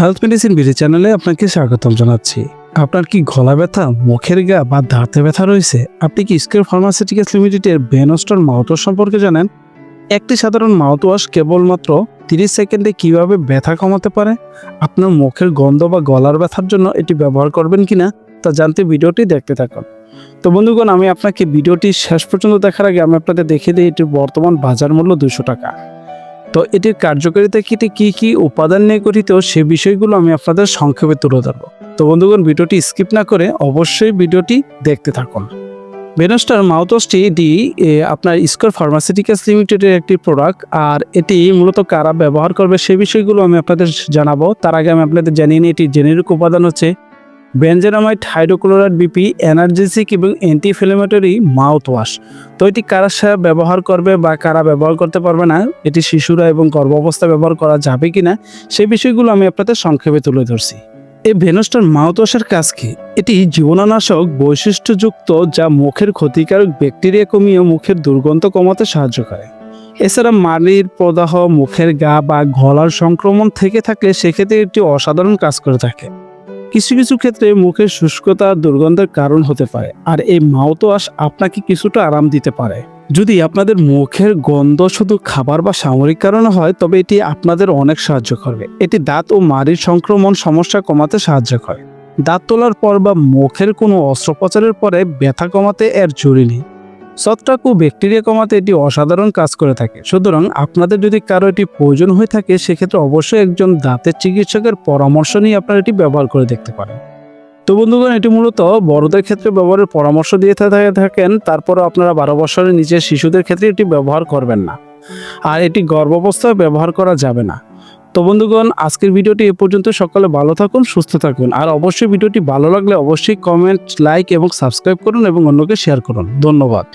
Health medicine BD চ্যানেলে আপনাকে স্বাগতম জানাচ্ছি। আপনার কি গলা ব্যথা, মুখের গা বা দাঁতে ব্যথা রয়েছে? আপনি কি স্কেল ফার্মাসিউটিক্যালস লিমিটেডের বেনস্টার মাউথওয়াশ সম্পর্কে জানেন? একটি সাধারণ মাউথওয়াশ কেবলমাত্র তিরিশ সেকেন্ডে কীভাবে ব্যথা কমাতে পারে? আপনার মুখের গন্ধ বা গলার ব্যথার জন্য এটি ব্যবহার করবেন কিনা, তা জানতে ভিডিওটি দেখতে থাকুন। তো বন্ধুগণ, আমি আপনাকে ভিডিওটি শেষ পর্যন্ত দেখার আগে আমি আপনাদের দেখিয়ে দিই, এটির বর্তমান বাজার মূল্য দুশো টাকা। তো এটির কার্যকারিতা কিতে কি কি উপাদান নিয়ে গঠিত সে বিষয়গুলো আমি আপনাদের সংক্ষেপে তুলে ধরবো। তো বন্ধুগণ ভিডিওটি স্কিপ না করে অবশ্যই ভিডিওটি দেখতে থাকুন। বেনস্টার মাউথওয়াশটি এ, আপনার স্কোর ফার্মাসিউটিক্যালস লিমিটেডের একটি প্রোডাক্ট আর এটি মূলত কারা ব্যবহার করবে সে বিষয়গুলো আমি আপনাদের জানাব। তার আগে আমি আপনাদের জানিয়ে নিই এটি জেনেরিক উপাদান হচ্ছে বেনজেনামাইট হাইড্রোক্লোরাইড বিপি, এনার্জেসিক এবং অ্যান্টি ইনফ্লেমেটরি মাউথ ওয়াশ তো এটি কারা ব্যবহার করবে বা কারা ব্যবহার করতে পারবে না, এটি শিশুরা এবং গর্ভাবস্থায় ব্যবহার করা যাবে কি না সেই বিষয়গুলো আমি আপনাদের সংক্ষেপে তুলে ধরছি। এই ভেনস্টার মাউথওয়াশের কাজ কি? এটি জীবাণুনাশক বৈশিষ্ট্যযুক্ত যা মুখের ক্ষতিকারক ব্যাকটেরিয়া কমিয়ে মুখের দুর্গন্ধ কমাতে সাহায্য করে। এছাড়া মাড়ির প্রদাহ, মুখের গা বা গলার সংক্রমণ থেকে থাকলে সেক্ষেত্রে একটি অসাধারণ কাজ করে থাকে। কিছু কিছু ক্ষেত্রে মুখের শুষ্কতা, দুর্গন্ধের কারণ হতে পারে, আর এই মাউথওয়াশ আপনাকে কিছুটা আরাম দিতে পারে। যদি আপনাদের মুখের গন্ধ শুধু খাবার বা সামরিক কারণে হয়, তবে এটি আপনাদের অনেক সাহায্য করবে। এটি দাঁত ও মাড়ির সংক্রমণ সমস্যা কমাতে সাহায্য করে। দাঁত তোলার পর বা মুখের কোনো অস্ত্রোপচারের পরে ব্যথা কমাতে এর জরুরি। ছত্রাক ও ব্যাকটেরিয়া কমাতে এটি অসাধারণ কাজ করে থাকে। সুতরাং আপনাদের যদি কারও এটি প্রয়োজন হয়ে থাকে, সেক্ষেত্রে অবশ্যই একজন দাঁতের চিকিৎসকের পরামর্শ নিয়ে আপনারা এটি ব্যবহার করে দেখতে পারেন। তো বন্ধুগণ, এটি মূলত বড়দের ক্ষেত্রে ব্যবহারের পরামর্শ দিয়ে থাকেন তারপরে আপনারা বারো বছরের নিচের শিশুদের ক্ষেত্রে এটি ব্যবহার করবেন না। আর এটি গর্ভাবস্থায় ব্যবহার করা যাবে না। তো বন্ধুগণ, আজকের ভিডিওটি এ পর্যন্ত, সকালে ভালো থাকুন, সুস্থ থাকুন। আর অবশ্যই ভিডিওটি ভালো লাগলে অবশ্যই কমেন্ট, লাইক এবং সাবস্ক্রাইব করুন এবং অন্যকে শেয়ার করুন। ধন্যবাদ।